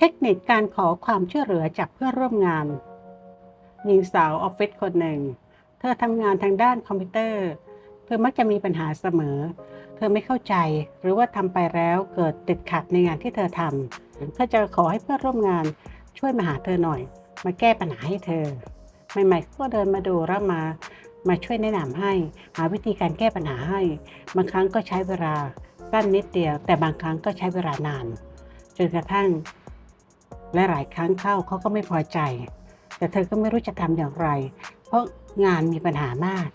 เทคนิคการขอความช่วยเหลือจากเพื่อนร่วมงาน หญิงสาวออฟฟิศคนหนึ่ง เธอทำงานทางด้านคอมพิวเตอร์ เธอมักจะมีปัญหาเสมอ เธอไม่เข้าใจหรือว่าทำไปแล้วเกิดติดขัดในงานที่เธอทำเธอจะขอให้เพื่อนร่วมงานช่วยมาหาเธอหน่อย มาแก้ปัญหาให้เธอ ใหม่ๆก็เดินมาดูแล้วมา มาช่วยแนะนำให้ หาวิธีการแก้ปัญหาให้ บางครั้งก็ใช้เวลาสั้นนิดเดียว แต่บางครั้งก็ใช้เวลานานจนกระทั่ง และหลายครั้งเข้าเขาก็ไม่พอใจ แต่เธอก็ไม่รู้จะทำอย่างไร เพราะงานมีปัญหามาก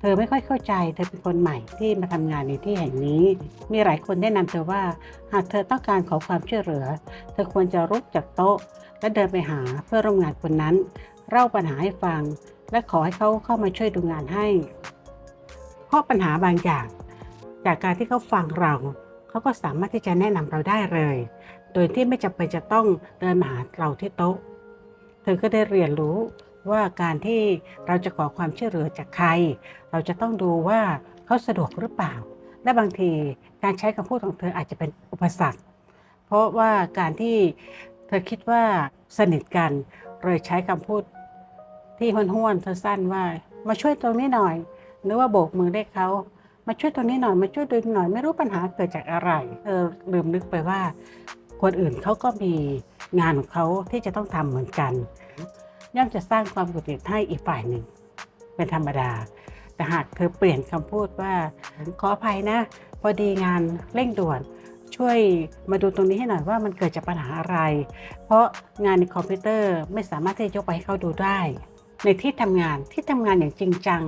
เธอไม่ค่อยเข้าใจ เธอเป็นคนใหม่ที่มาทำงานในที่แห่งนี้ มีหลายคนแนะนำเธอว่าหากเธอต้องการขอความช่วยเหลือ เธอควรจะลุกจากโต๊ะ และเดินไปหาเพื่อร่วมงานคนนั้นเล่าปัญหาให้ฟัง และขอให้เขาเข้ามาช่วยดูงานให้ เพราะปัญหาบางอย่าง จากการที่เขาฟังเราเขาก็สามารถที่จะแนะนำเราได้เลย โดยที่ไม่จำเป็นจะต้องเดินมาหาเราที่โต๊ะ เธอก็ได้เรียนรู้ว่าการที่เราจะขอความช่วยเหลือจากใคร เราจะต้องดูว่าเขาสะดวกหรือเปล่า และบางทีการใช้คำพูดของเธออาจจะเป็นอุปสรรค เพราะว่าการที่เธอคิดว่าสนิทกันเลยใช้คำพูดที่ห้วนๆสั้นว่า มาช่วยตรงนี้หน่อย หรือว่าโบกมือได้เขามาช่วยตรงนี้หน่อยมาช่วยดึงหน่อยไม่รู้ปัญหาเกิดจากอะไรเธอลืมนึกไปว่า คนอื่นเขาก็มีงานของเขาที่จะต้องทำเหมือนกัน ย่อมจะสร้างความหงุดหงิดให้อีกฝ่ายหนึ่ง เป็นธรรมดา แต่หากเธอเปลี่ยนคำพูดว่าขออภัยนะ พอดีงานเร่งด่วน ช่วยมาดูตรงนี้ให้หน่อยว่ามันเกิดจากปัญหาอะไร เพราะงานในคอมพิวเตอร์ไม่สามารถที่จะยกไปให้เขาดูได้ ในที่ทำงานที่ทำงานอย่างจริงจัง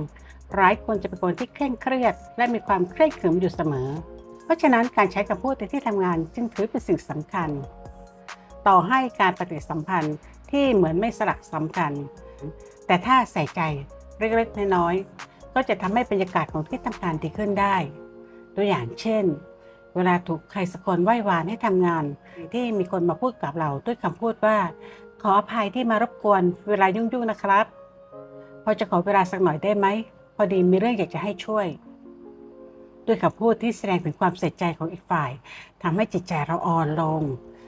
หลายคนจะเป็นคนที่เคร่งเครียด และมีความเคร่งขรึมอยู่เสมอ เพราะฉะนั้นการใช้คำพูดในที่ทำงานจึงถือเป็นสิ่งสำคัญ ต่อให้การปฏิสัมพันธ์ที่เหมือนไม่สลักสำคัญ แต่ถ้าใส่ใจเล็กๆน้อยๆก็จะทำให้บรรยากาศของที่ทำงานดีขึ้นได้ ตัวอย่างเช่น เวลาถูกใครสักคนไหว้วานให้ทำงาน ที่มีคนมาพูดกับเราด้วยคำพูดว่า ขออภัยที่มารบกวนเวลายุ่งๆนะครับ พอจะขอเวลาสักหน่อยได้ไหมพอดีมีเรื่องอยากจะให้ช่วย ด้วยคำพูดที่แสดงถึงความใส่ใจของอีกฝ่ายทำให้จิตใจเราอ่อนลง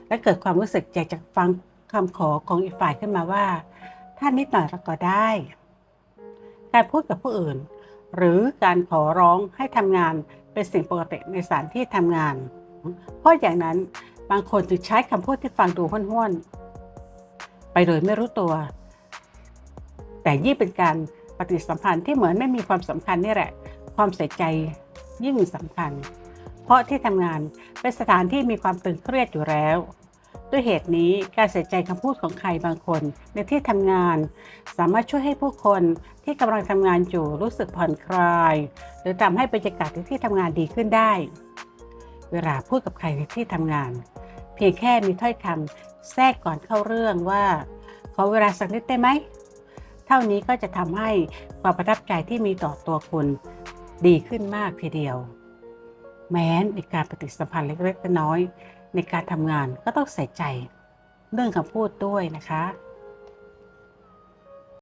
และเกิดความรู้สึกอยากจะฟังคำขอของอีกฝ่ายขึ้นมาว่าถ้านนิดหน่อยเราก็ได้ การพูดกับผู้อื่น หรือการขอร้องให้ทำงานเป็นสิ่งปกติในสถานที่ทำงาน เพราะอย่างนั้นบางคนจึงใช้คำพูดที่ฟังดูห้วนๆไปโดยไม่รู้ตัว แต่ยิ่งเป็นการปฏิสัมพันธ์ที่เหมือนไม่มีความสำคัญนี่แหละ ความใส่ใจ ยิ่งสำคัญ เพราะที่ทำงานเป็นสถานที่มีความตึงเครียดอยู่แล้ว ด้วยเหตุนี้การใส่ใจคำพูดของใครบางคน ในที่ทำงาน สามารถช่วยให้ผู้คนที่กำลังทำงานอยู่รู้สึกผ่อนคลาย หรือทำให้บรรยากาศในที่ทำงานดีขึ้นได้ เวลาพูดกับใครในที่ทำงาน เพียงแค่มีถ้อยคำแทรกก่อนเข้าเรื่องว่า ขอเวลาสักนิดได้ไหมเท่านี้ก็จะทำให้ความประทับใจที่มีต่อตัวคุณ ดีขึ้นมากทีเดียว แม้ในการปฏิสัมพันธ์เล็กๆน้อยๆในการทำงานก็ต้องใส่ใจ เรื่องคำพูดด้วยนะคะ